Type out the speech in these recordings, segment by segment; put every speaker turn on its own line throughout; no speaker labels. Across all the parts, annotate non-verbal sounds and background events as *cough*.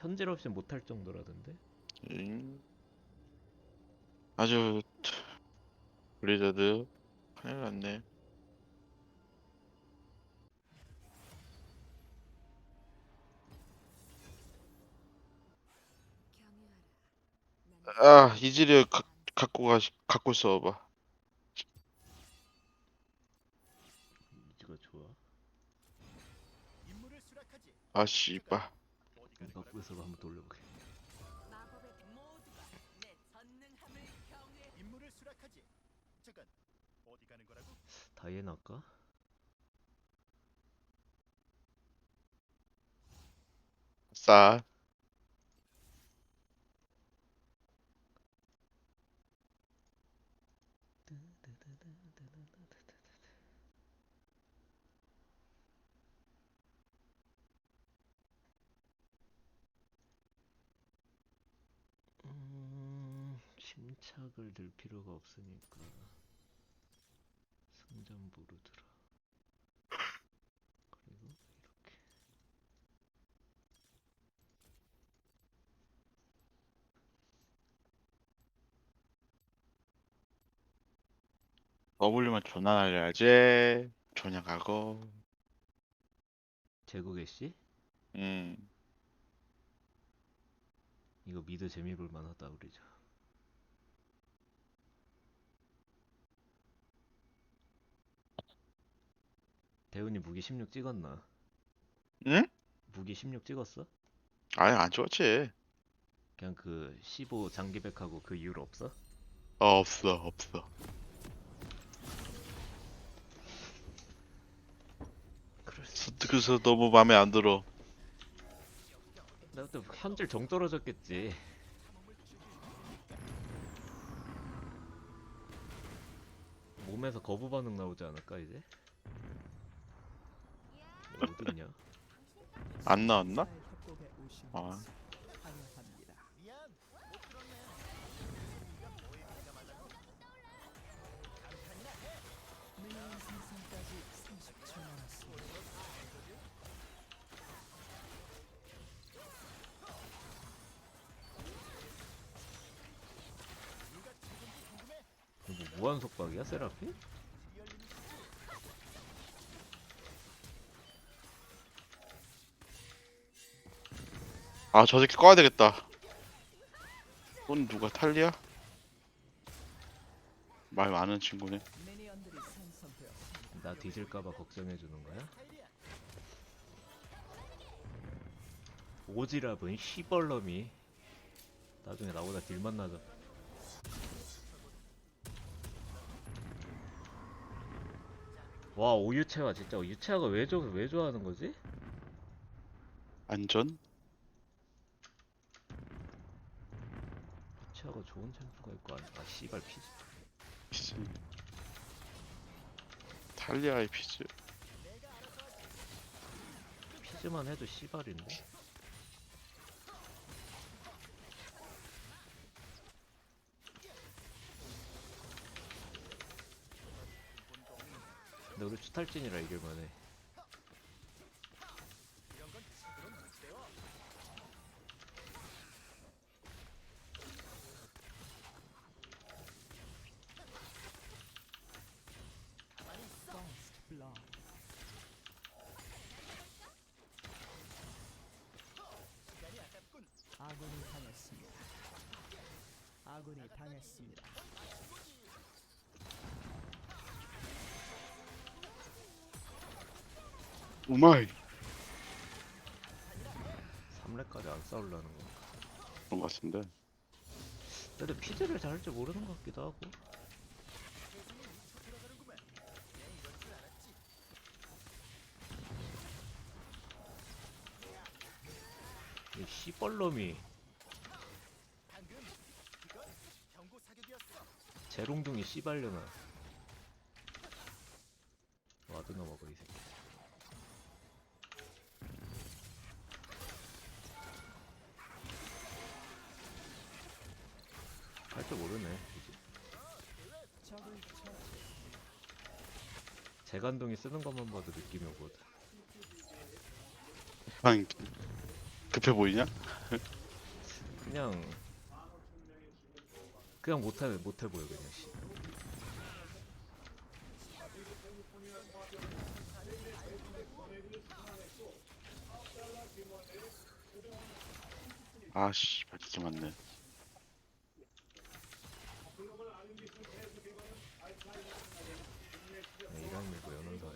현질 없이 못할 정도라던데.
음. 아주 블리자드 큰일 났네. 아 이즈리얼 가, 갖고 가 갖고 써봐.
이거 좋아.
임무를 수락하지.
아 씨발.
이거 부서로 한번 돌려보게.
마법의 모두가 내 전능함을 경외.
임무를 수락하지. 잠깐 어디 가는 거라고?
다이애나 할까?
싸.
음, 침착을 들 필요가 없으니까 승전보로 들어. 그리고 이렇게.
W만 존나 날려야지. 존나 가고.
제국의 씨?
음.
이거 미드 재미볼 만하다 우리죠. 대훈이 무기 16 찍었나?
응?
무기 16 찍었어?
아니 안 좋았지.
그냥 그 15 장기백하고 그 이후로 없어?
어, 없어 없어. 그래서 너무 마음에 안 들어.
또 현질 정 떨어졌겠지. 몸에서 거부 반응 나오지 않을까 이제? 어딨냐?
안 나왔나? 아.
이거 뭐 무한 속박이야 세라피?
아, 저 새끼 꺼야 되겠다. 넌 누가 탈리야? 말 많은 친구네.
나 뒤질까봐 걱정해 주는 거야? 오지랖은 시벌럼이 나중에 나보다 딜 만 나자. 와 오유채화 진짜 유채화가 왜 좋, 왜 좋아하는 거지?
안전?
유채화가 좋은 챔프가 있고 아, 아 씨발 피지.
피즈. 탈리아의 피즈.
피즈만 해도 씨발인데. 근데 우리 추탈진이라 이길만해.
아군이 당했습니다. 아군이 당했습니다.
우마이.
3렙까지 안 싸우려는 거.
그런 것 같은데.
근데 피즈를 잘할 줄 모르는 것 같기도 하고. 이 씨벌놈이
방금 이건 경고 사격이었어.
재롱둥이 씨발려나. 와드나 먹어 이 새끼. 할 줄 모르네. 이제. 재간동이 쓰는 것만 봐도 느낌이 오거든.
방 급해 보이냐?
그냥 그냥 못해 못해 보여 그냥 씨.
아씨 이게 맞네
네, 이런 밀고 연원사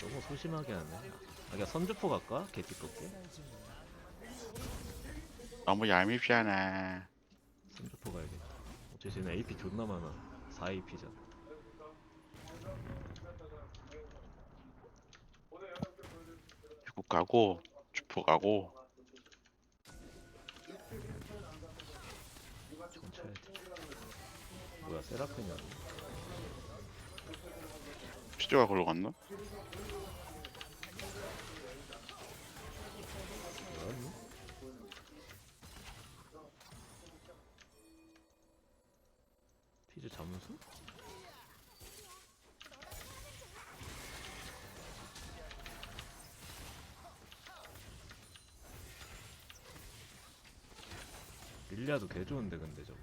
너무 소심하게 하네. 아, 그냥 선주포 갈까? 개띠 뽑기?
너무 얄밉잖아
선주포 가야겠다. 쟤는 AP 존나 많아. 4AP잖아.
미국 가고 주포 가고
좀 쳐야 돼. 뭐야, 세라핀이야.
피조가 걸로 갔나?
릴리아도 개 좋은데 근데 저거.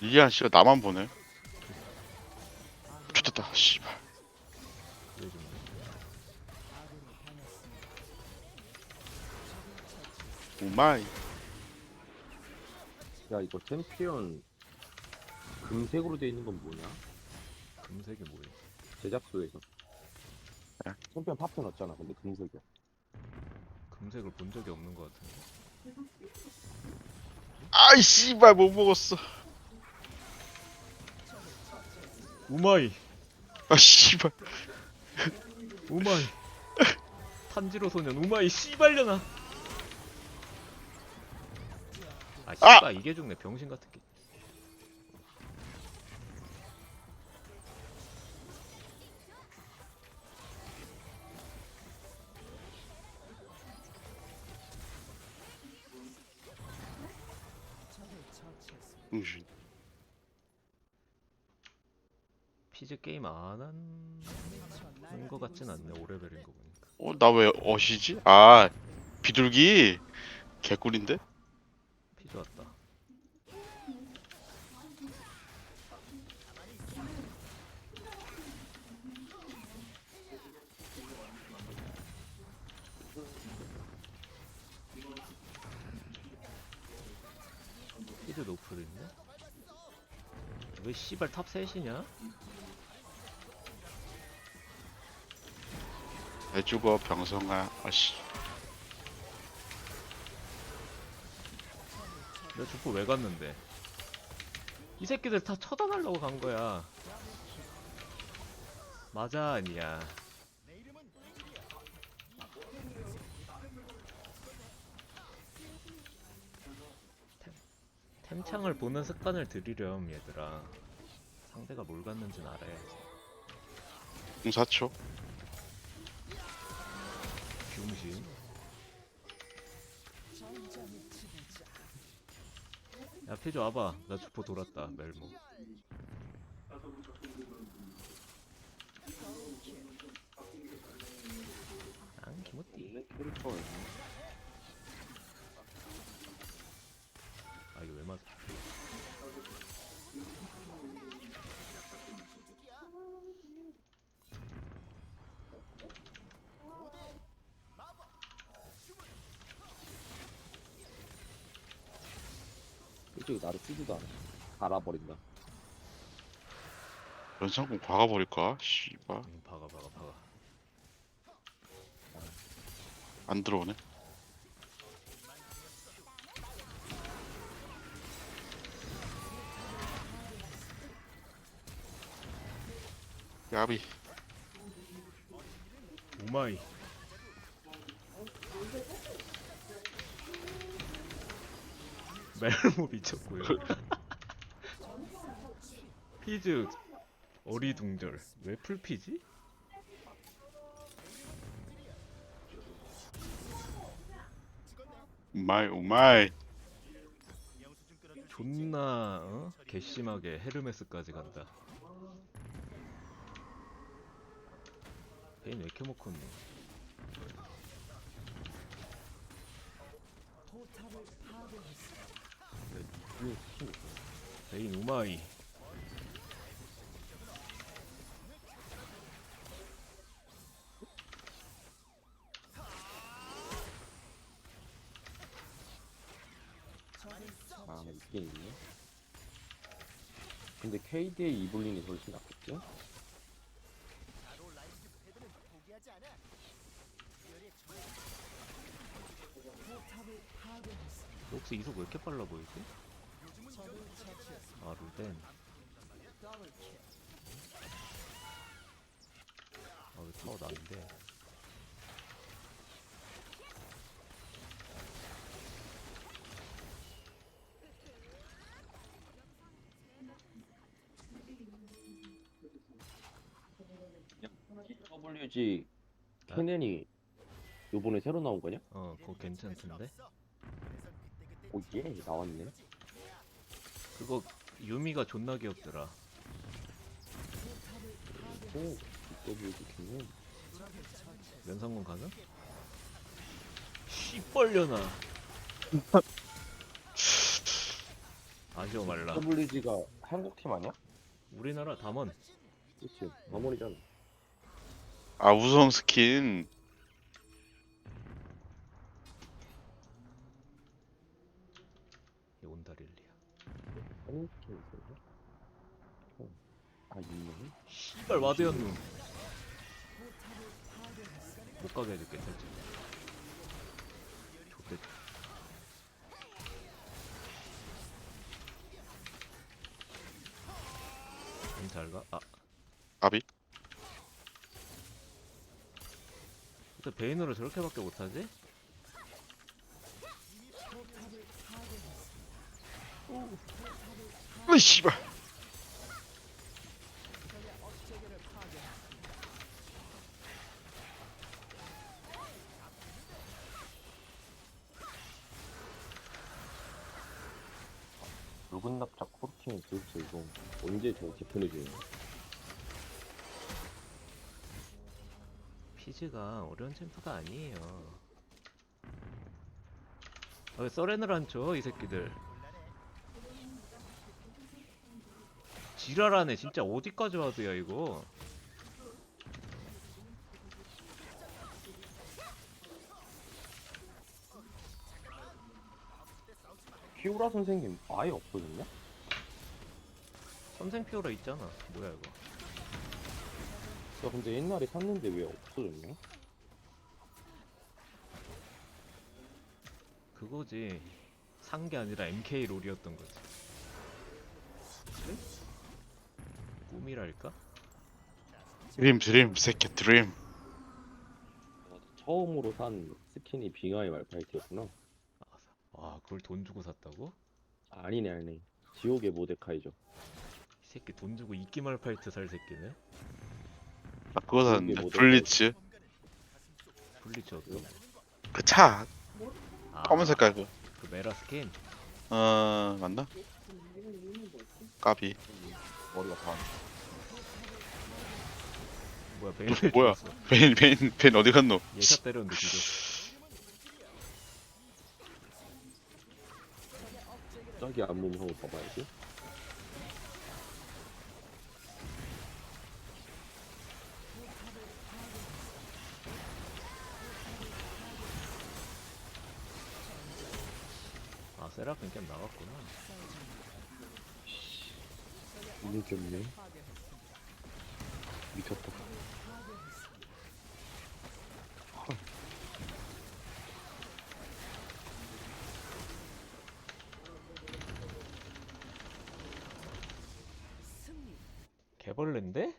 릴리안 씨가 나만 보네. 좋겠다 씨발.
왜 좋은데?
오마이.
야 이거 챔피언 금색으로 돼 있는 건 뭐냐?
금색이 뭐야?
제작소에서.
네.
챔피언 파편 없잖아 근데 금색이야.
금색을 본 적이 없는 것 같은데.
아이 씨발 못 먹었어.
우마이.
아 씨발.
우마이. 탄지로 소년 우마이. 씨발려나. 아 씨발 이게 죽네. 병신 같은 게
응신
피즈 게임 안 하는 것 같진 않네 5레벨인 거 보니까
어 나 왜 어시지? 아 비둘기 개꿀인데?
피즈 왔다 피즈 노플인데? 왜 씨발 탑 셋이냐?
내 죽어 병성아 아씨
내가 주포 왜 갔는데? 이 새끼들 다 쳐다달라고 간 거야. 맞아 아니야. 템창을 보는 습관을 들이렴 얘들아. 상대가 뭘 갔는지는 알아야지.
공사초
병신.
전장의 지배자.
야 피조 와봐. 나 주포 돌았다 멜모. 안 기모띠.
솔직히 나를 쓰지도 않아 갈아버린다
연상공 박아버릴까? 씨발
응, 박아 박아 박아.
안 들어오네 야비
오마이. 멜모 미쳤고요. 피즈 어리둥절 왜 풀피지?
오마이 오마이?
존나 어? 괘씸하게 헤르메스까지 간다 베인 왜 이렇게
파괴했습니다.
베인 우마이
아. 이게 있네. 근데 KD의 이블린이 훨씬 낫겠지?
혹시 이속 왜 이렇게 빨라 보이지? 아 룰덴
더블킬.
아왜 타워 나는데
WG 캐넨이 요번에 새로 나온 거냐?
어 그거 괜찮던데?
오예 나왔네.
그거 유미가 존나 귀엽더라.
오.
적을 처치했습니다.
면상군 가능? 씨벌려나 *laughs* 아쉬워 말라
WG가 한국 팀 아니야?
우리나라 담원
그치 마무리잖아.
아 우성 스킨
이 온다릴리아
한국 팀 있었나? 어. 아 있네.
씨발
파괴했습니다.
못 가게 해줄게 살짝 좋대 잘가? 아
아비
근데 베인으로 저렇게밖에 못하지?
파괴했습니다.
으이 씨발
업체계를 파괴했습니다.
붉은 납작 코르킹 도대체 이거 언제 저 거야?
피즈가 어려운 챔프가 아니에요 아, 왜 서렌을 안 쳐, 이 새끼들 지랄하네. 진짜 어디까지 와드야 이거?
피오라 선생님 아예 없어졌냐?
선생 피오라 있잖아. 뭐야 이거?
나 근데 옛날에 샀는데 왜 없어졌냐?
그거지. 산 게 아니라 MK 롤이었던 거지 꿈이랄까?
드림 드림 새끼 드림
처음으로 산 스킨이 빙하의 말파이트였구나.
아, 와 그걸 돈 주고 샀다고?
아니네 아니네. 지옥의 모데카이죠.
이 새끼 돈 주고 이끼말 파이트 살 새끼네
나 그거 샀는데? 블리츠
블리츠 어떤
그차
아,
검은 색깔
그그 메라 스킨?
어 맞나? 까비
머리가 다.
뭐야 베인 왜
뭐야?
죽었어?
베인 베인 베인 어디 갔노?
예샷 때렸는데 뒤졌어
저기 앞몸 한번 봐봐야지.
아 세라핀 게임 나갔구나
이게 없네. 미쳤다.
개벌레인데?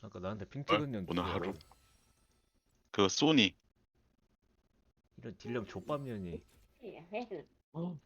아 아까 나한테 핑 찍은 년
오늘
누구야?
하루? 그 소니.
이런 딜량 족밥면이. 예, 예.
어?